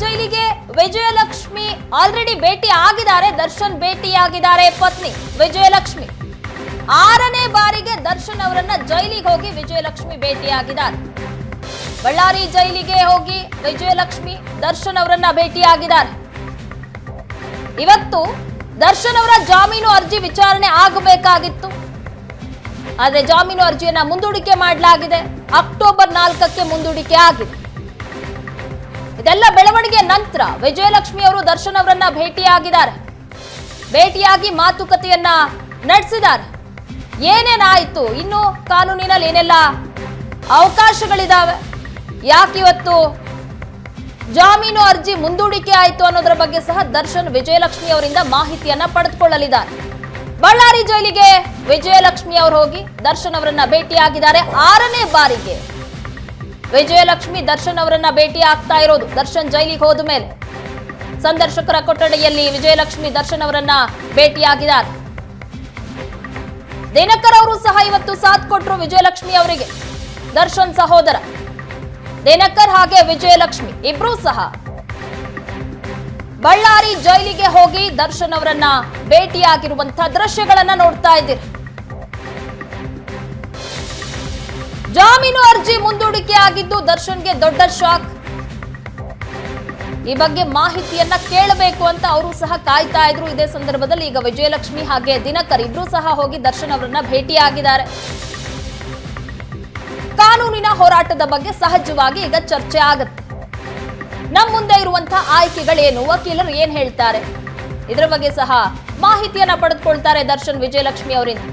ಜೈಲಿಗೆ ವಿಜಯಲಕ್ಷ್ಮಿ ಆಲ್ರೆಡಿ ಭೇಟಿ ಆಗಿದ್ದಾರೆ. ದರ್ಶನ್ ಭೇಟಿಯಾಗಿದ್ದಾರೆ ಪತ್ನಿ ವಿಜಯಲಕ್ಷ್ಮಿ. ಆರನೇ ಬಾರಿಗೆ ದರ್ಶನ್ ಅವರನ್ನ ಜೈಲಿಗೆ ಹೋಗಿ ವಿಜಯಲಕ್ಷ್ಮಿ ಭೇಟಿಯಾಗಿದ್ದಾರೆ. ಬಳ್ಳಾರಿ ಜೈಲಿಗೆ ಹೋಗಿ ವಿಜಯಲಕ್ಷ್ಮಿ ದರ್ಶನ್ ಅವರನ್ನ ಭೇಟಿಯಾಗಿದ್ದಾರೆ. ಇವತ್ತು ದರ್ಶನ್ ಅವರ ಜಾಮೀನು ಅರ್ಜಿ ವಿಚಾರಣೆ ಆಗಬೇಕಾಗಿತ್ತು. ಆದ್ರೆ ಜಾಮೀನು ಅರ್ಜಿಯನ್ನ ಮುಂದೂಡಿಕೆ ಮಾಡಲಾಗಿದೆ. ಅಕ್ಟೋಬರ್ ನಾಲ್ಕಕ್ಕೆ ಮುಂದೂಡಿಕೆ ಆಗಿದೆ. ಇದೆಲ್ಲ ಬೆಳವಣಿಗೆ ನಂತರ ವಿಜಯಲಕ್ಷ್ಮಿ ಅವರು ದರ್ಶನ್ ಅವರನ್ನ ಭೇಟಿಯಾಗಿದ್ದಾರೆ. ಭೇಟಿಯಾಗಿ ಮಾತುಕತೆಯನ್ನ ನಡೆಸಿದ್ದಾರೆ. ಏನೇನಾಯಿತು ಇನ್ನು ಕಾನೂನಿನಲ್ಲಿ ಏನೆಲ್ಲ ಅವಕಾಶಗಳಿದಾವೆ? ಯಾಕಿವತ್ತು ಜಾಮೀನು ಅರ್ಜಿ ಮುಂದೂಡಿಕೆ ಆಯಿತು ಅನ್ನೋದರ ಬಗ್ಗೆ ಸಹ ದರ್ಶನ್ ವಿಜಯಲಕ್ಷ್ಮಿ ಅವರಿಂದ ಮಾಹಿತಿಯನ್ನ ಪಡೆದುಕೊಳ್ಳಲಿದ್ದಾರೆ. ಬಳ್ಳಾರಿ ಜೈಲಿಗೆ ವಿಜಯಲಕ್ಷ್ಮಿ ಅವರು ಹೋಗಿ ದರ್ಶನ್ ಅವರನ್ನ ಭೇಟಿಯಾಗಿದ್ದಾರೆ. ಆರನೇ ಬಾರಿಗೆ ವಿಜಯಲಕ್ಷ್ಮಿ ದರ್ಶನ್ ಅವರನ್ನ ಭೇಟಿ ಆಗ್ತಾ ಇರೋದು. ದರ್ಶನ್ ಜೈಲಿಗೆ ಹೋದ ಮೇಲೆ ಸಂದರ್ಶಕರ ಕೊಠಡಿಯಲ್ಲಿ ವಿಜಯಲಕ್ಷ್ಮಿ ದರ್ಶನ್ ಅವರನ್ನ ಭೇಟಿಯಾಗಿದ್ದಾರೆ. ದಿನಕರ್ ಅವರು ಸಹ ಇವತ್ತು ಸಾಥ್ ಕೊಟ್ರು ವಿಜಯಲಕ್ಷ್ಮಿ ಅವರಿಗೆ. ದರ್ಶನ್ ಸಹೋದರ ದಿನಕರ್ ಹಾಗೆ ವಿಜಯಲಕ್ಷ್ಮಿ ಇಬ್ರು ಸಹ ಬಳ್ಳಾರಿ ಜೈಲಿಗೆ ಹೋಗಿ ದರ್ಶನ್ ಅವರನ್ನ ಭೇಟಿಯಾಗಿರುವಂತಹ ದೃಶ್ಯಗಳನ್ನ ನೋಡ್ತಾ ಇದ್ದೀರಿ. ಜಾಮೀನು ಅರ್ಜಿ ಮುಂದೂಡಿಕೆ ಆಗಿದ್ದು ದರ್ಶನ್ಗೆ ದೊಡ್ಡ ಶಾಕ್. ಈ ಬಗ್ಗೆ ಮಾಹಿತಿಯನ್ನ ಕೇಳಬೇಕು ಅಂತ ಅವರು ಸಹ ಕಾಯ್ತಾ ಇದ್ರು. ಇದೇ ಸಂದರ್ಭದಲ್ಲಿ ಈಗ ವಿಜಯಲಕ್ಷ್ಮಿ ಹಾಗೆ ದಿನಕರ್ ಇಬ್ರು ಸಹ ಹೋಗಿ ದರ್ಶನ್ ಅವರನ್ನ ಭೇಟಿಯಾಗಿದ್ದಾರೆ. ಕಾನೂನಿನ ಹೋರಾಟದ ಬಗ್ಗೆ ಸಹಜವಾಗಿ ಈಗ ಚರ್ಚೆ ಆಗುತ್ತೆ. ನಮ್ಮ ಮುಂದೆ ಇರುವಂತಹ ಆಯ್ಕೆಗಳೇನು? ವಕೀಲರು ಏನ್ ಹೇಳ್ತಾರೆ? ಇದರ ಬಗ್ಗೆ ಸಹ ಮಾಹಿತಿಯನ್ನ ಪಡೆದುಕೊಳ್ತಾರೆ ದರ್ಶನ್ ವಿಜಯಲಕ್ಷ್ಮಿ ಅವರಿಂದ.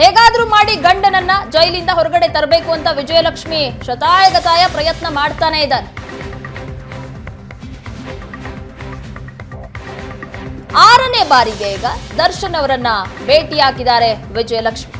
ಹೇಗಾದ್ರೂ ಮಾಡಿ ಗಂಡನನ್ನ ಜೈಲಿಂದ ಹೊರಗಡೆ ತರಬೇಕು ಅಂತ ವಿಜಯಲಕ್ಷ್ಮಿ ಶತಾಯಗತಾಯ ಪ್ರಯತ್ನ ಮಾಡ್ತಾನೆ ಇದ್ದಾರೆ. ಆರನೇ ಬಾರಿಗೆ ಈಗ ದರ್ಶನ್ ಅವರನ್ನ ಭೇಟಿಯಾಗಿದ್ದಾರೆ ವಿಜಯಲಕ್ಷ್ಮಿ.